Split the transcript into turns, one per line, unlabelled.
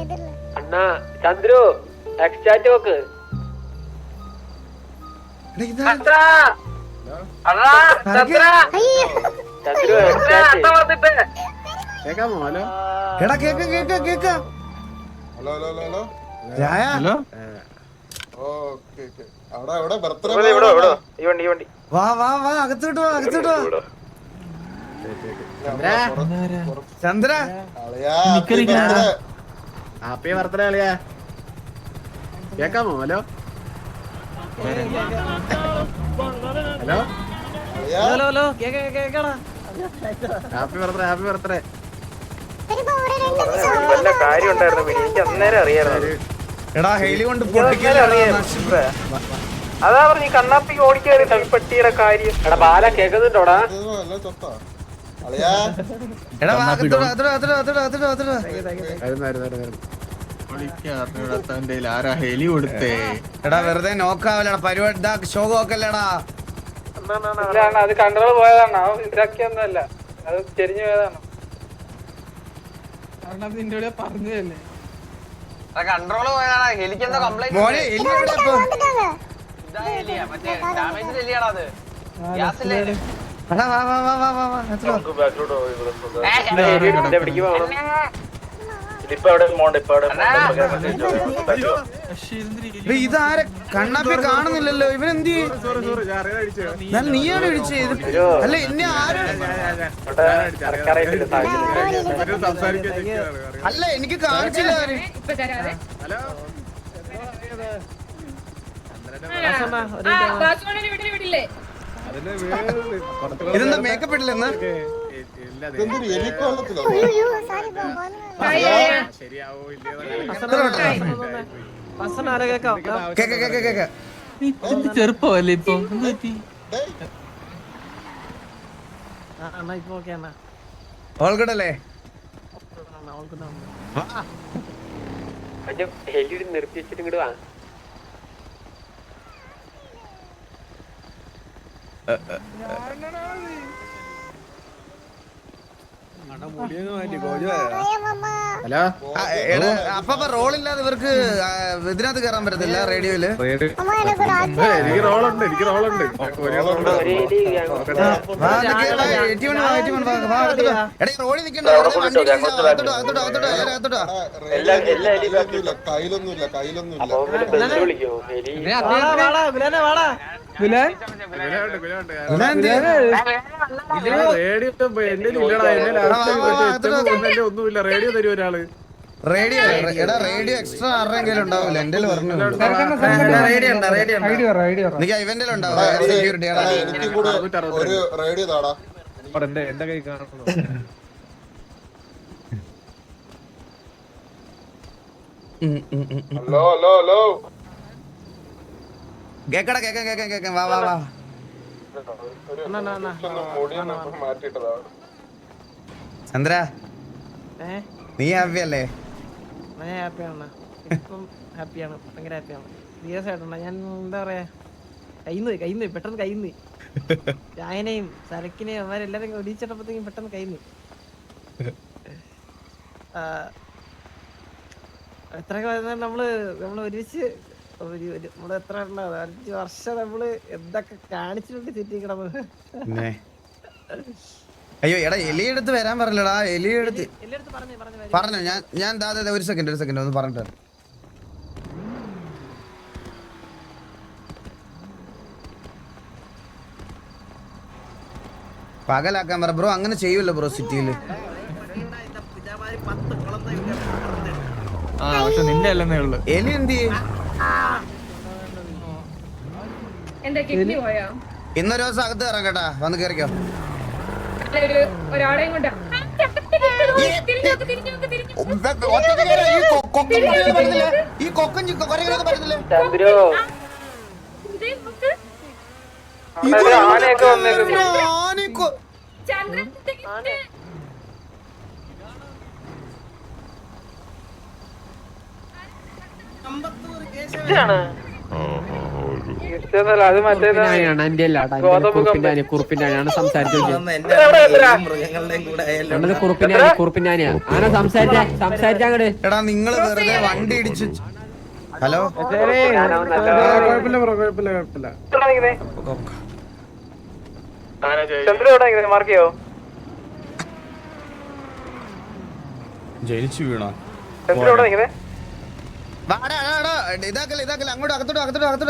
അണ്ണാ ചന്ദ്രു എക്സ്റ്റാറ്റ് നോക്ക്. ചന്ദ്രു!
കേക്കാമോ ഹലോ?
എടാ കേക്ക കേക്ക കേക്ക.
Hello hello hello hello?
രായ.
ഹലോ?
വാ വാ വാ അകത്തോട്ട് വാ അകത്തോട്ട് വാ. ചന്ദ്ര?
ഹാപ്പി ബർത്ത്ഡേ കളിയാ കേക്കാമോ? ഹലോ? ഹലോ?
ഹലോ ഹലോ കേക്ക കേക്കടാ.
Happy birthday happy birthday.
വല്ല കാര്യം ഉണ്ടായിരുന്നു എനിക്ക് അന്നേരം അറിയായിരുന്നു.
എടാ ഹെലി കൊണ്ട്
അതാ പറഞ്ഞു കണ്ണാപ്പി ഓടിക്കാറ് കൽപ്പട്ടിയുടെ കാര്യം. എടാ ബാല കേക്കുന്നുണ്ടോടാ?
അല്ല ചൊത്താ അളിയാ
എടാ
ആരാ ഹെലി കൊടുത്തേ?
എടാ വെറുതെ നോക്കാവല്ലടാ പരിപാടി ഇതാ ഷോ നോക്കല്ലടാ
അത് കൺട്രോൾ പോയതാണ് അവൻ ഇതാക്കിയൊന്നുമല്ല അത് ചെരിഞ്ഞു പോയതാണ്.
കൺട്രോൾ പോയതാണ് ഹെലിക്ക് എന്താ കംപ്ലൈന്റ്
മോനെ എലി എവിടെ ഇപ്പൊ?
വന്നിട്ടാണ്
മറ്റേ ഡാമേജ് അത്. ഗ്യാസ് ഇല്ലേ?
എടാ വാ വാ വാ വാ ഇതാരെ കണ്ണാപ്പി കാണുന്നില്ലല്ലോ ഇവരെന്ത് നീയാണ് ഇടിച്ചത് അല്ല എന്നെ ആരും. അല്ല എനിക്ക് കാണിച്ചില്ല ആര്
ഹലോ അതിന്റെ വീട്ടിൽ കുറച്ച്
ഇതെന്താ മേക്കപ്പ്
കേക്ക
കേക്ക?
ചെറുപ്പമല്ലേ ഇപ്പൊ?
ഓൾഗഡല്ലേ
നിർത്തി വെച്ചിട്ട് ഇങ്ങോട്ട് വാ
പറയാം അമ്മ
ഹലോ
അപ്പൊ റോളില്ലാതെ ഇവർക്ക് ഇതിനകത്ത് കയറാൻ പറ്റത്തില്ല റേഡിയോയിൽ
അമ്മ എനക്ക്
റോളുണ്ട് എനിക്ക് റോളുണ്ട്
റോഡിൽ നിൽക്കണ്ട.
കയ്യിലൊന്നുമില്ല കയ്യിലൊന്നുമില്ല
റേഡിയോ ഒന്നുമില്ല. റേഡിയോ തരും ഒരാൾ?
റേഡിയോ എടാ റേഡിയോ എക്സ്ട്രാ ഉണ്ടാവില്ല? എന്റെ പറഞ്ഞു ഇവന്റെ ഉണ്ടാവും.
Hello hello hello.
കേക്കടാ കേക്കാം കേക്കാം കേക്കാം. വാ വാ വാ. ചന്ദ്ര നീ ഹാപ്പി അല്ലേ
ഞാൻ ഹാപ്പിയാണ്. ഇപ്പം ഹാപ്പിയാണ് ഭയങ്കര ഹാപ്പിയാണ്. സീരിയസ് ആയിട്ടുണ്ട് ഞാൻ എന്താ പറയാ? കയ്യിന്ന് പോയി പെട്ടെന്ന് കയ്യിന്ന്. പോയി ചായനെയും സരക്കിനെയും അവരെല്ലാരും ഒടിച്ചിട്ടപ്പോഴത്തേക്കും പെട്ടെന്ന്. ആ, എത്രയൊക്കെ നമ്മൾ നമ്മൾ ഒരുമിച്ച് ഒരു ഒരു- നമ്മൾ എത്ര ഉണ്ടാവും അഞ്ച് വർഷം നമ്മൾ എന്തൊക്കെ കാണിച്ചിട്ടുണ്ട്
അയ്യോ എടാ എലിയെടുത്ത് വരാൻ പറഞ്ഞല്ലടാ.
എലിയെടുത്ത്. പറഞ്ഞു പറഞ്ഞു
പറഞ്ഞോ ഞാൻ ഞാൻ ദാ ദാ, ദാ, ഒരു സെക്കൻഡ് ഒരു സെക്കൻഡ് ഒന്ന് പറഞ്ഞിട്ട്. പകലാക്കാൻ പറ. ബ്രോ അങ്ങനെ ചെയ്യൂല്ലോ ബ്രോ സിറ്റിയിൽ.
ആ പക്ഷെ നിന്റെ അല്ലെന്നേ ഉള്ളു.
എലി എന്ത് ചെയ്യും?
എന്താ കിഡ്നി പോയോ?
ഇന്നൊരു ദിവസം അകത്ത് കയറാം കേട്ടാ. വന്ന് കയറിക്കോ.
ഒരു ഒരാളെയും കൊണ്ട് നോക്ക്.
ഒറ്റയ്ക്ക് എടാ നിങ്ങൾ വെറുതെ വണ്ടി ഇടിച്ച് ഹലോ?
കുഴപ്പമില്ല ബ്രോ കുഴപ്പമില്ല കുഴപ്പമില്ല.
ജയിച്ചു. വീണോ? ഇതാക്കല്ല ഇതാക്കല്ലേ. അങ്ങോട്ട് അകത്തോട്ട് അകത്തോട്ട് അകത്തോട്ട്.